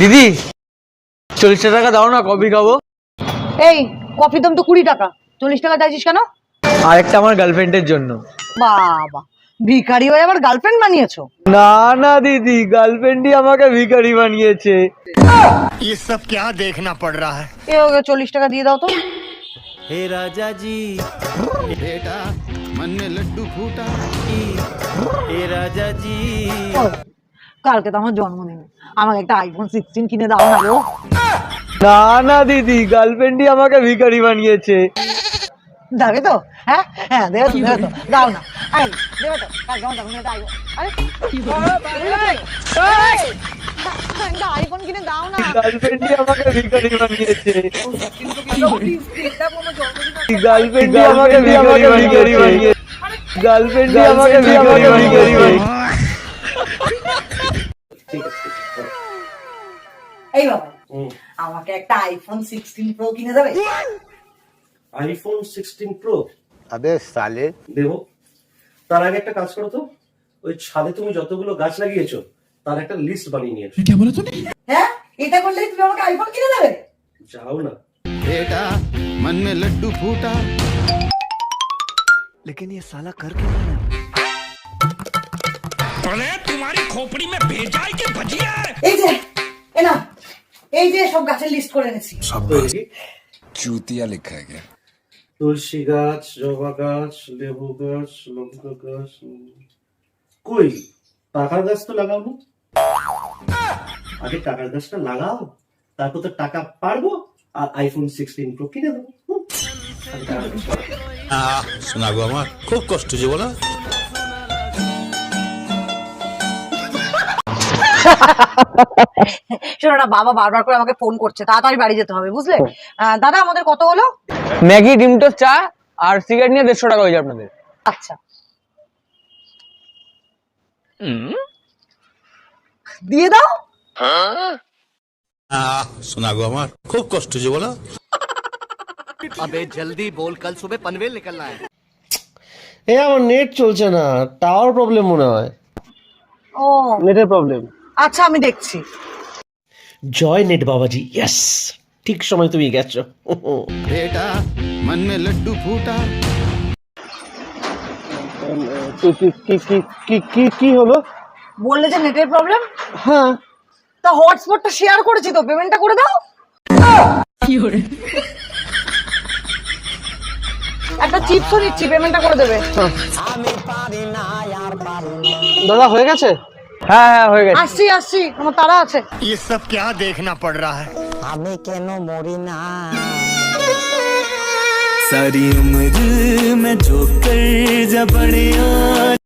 দিদি চল্লিশটা টাকা দাও না কফি খাবো এই কফির দাম তো কুড়ি টাকা চল্লিশ টাকা চাইছিস কেন আর একটা আমার গার্লফ্রেন্ডের জন্য বাবা ভিখারি হয়ে আবার গার্লফ্রেন্ড বানিয়েছো না না দিদি গার্লফ্রেন্ডই আমাকে ভিখারি বানিয়েছে ये सब क्या देखना पड़ रहा है এ ওকে চল্লিশ টাকা দিয়ে দাও তো बेटा મને લડ્ડુ ফুটা এ রাজাজি কালকে তো আমার জন্মদিন আমাকে একটা আইফোন সিক্সটিন কিনে দাও না গো না না দিদি গার্লফ্রেন্ডই আমাকে ভিখারি বানিয়েছে দাবে তো হ্যাঁ হ্যাঁ দেবে তো দেবে তো দাও না আরে দেবে তো কালকে আমার জন্মদিনে দাও আরে আইফোন কিনে দাও না। আমাকে আমাকে আমাকে এই বাবা আমাকে একটা আইফোন 16 প্রো কিনে দেবে? আইফোন 16 প্রো আবে সালে। দেবো। তার আগে একটা কাজ করো তো। ওই ছাদে তুমি যতগুলো গাছ লাগিয়েছো তার একটা লিস্ট বানিয়ে নিয়ে এসো হ্যাঁ এটা করলে তুমি আমাকে আইফোন কিনে দেবে যাও না बेटा मन में लड्डू फूटा এই যে এ না এই যে সব গাছের লিস্ট করে এনেছি चूतिया लिखा है क्या তুলসী গাছ জবা গাছ লেবু গাছ লঙ্কা গাছ উম, কই টাকার গাছ তো লাগাও না আগে টাকার গাছটা লাগাও তারপর তো টাকা পারব আর আইফোন সিক্সটিন প্রো কিনে দেবো। হুম। আগে টাকার গাছটা লাগাও। শোনা গো আমার খুব কষ্ট যে বলো। শোনো না বাবা বারবার করে আমাকে ফোন করছে তাড়াতাড়ি বাড়ি যেতে হবে বুঝলে? দাদা আমাদের কত হলো? ম্যাগি ডিম টোস্ট চা আর সিগারেট নিয়ে দেড়শো টাকা হয়ে যাবে আপনাদের। আচ্ছা। দিয়ে দাও। গো আমার খুব কষ্ট বলো। আবে জলদি বল কাল সুবে পনভেল নিকলনা হ্যায়। এ আমার নেট চলছে না টাওয়ার প্রবলেম মনে হয়। ও। নেটের প্রবলেম আচ্ছা আমি দেখছি। জয় নেট বাবাজি ইয়েস ঠিক সময় তুমি গেছো। বেটা মন মে লাড্ডু ফুটা। কি কি কি কি কি হলো? বললে যে নেটের প্রবলেম হ্যাঁ তা হটস্পটটা শেয়ার করেছি তো পেমেন্টটা করে দাও একটা চিপসও নিচ্ছি পেমেন্টটা করে দেবে দাদা হয়ে গেছে হ্যাঁ হ্যাঁ হয়ে গেছে আসছি আসছি আমার তারা আছে ये सब क्या देखना पड़ रहा है सारी उम्र मैं जो कर जा बड़े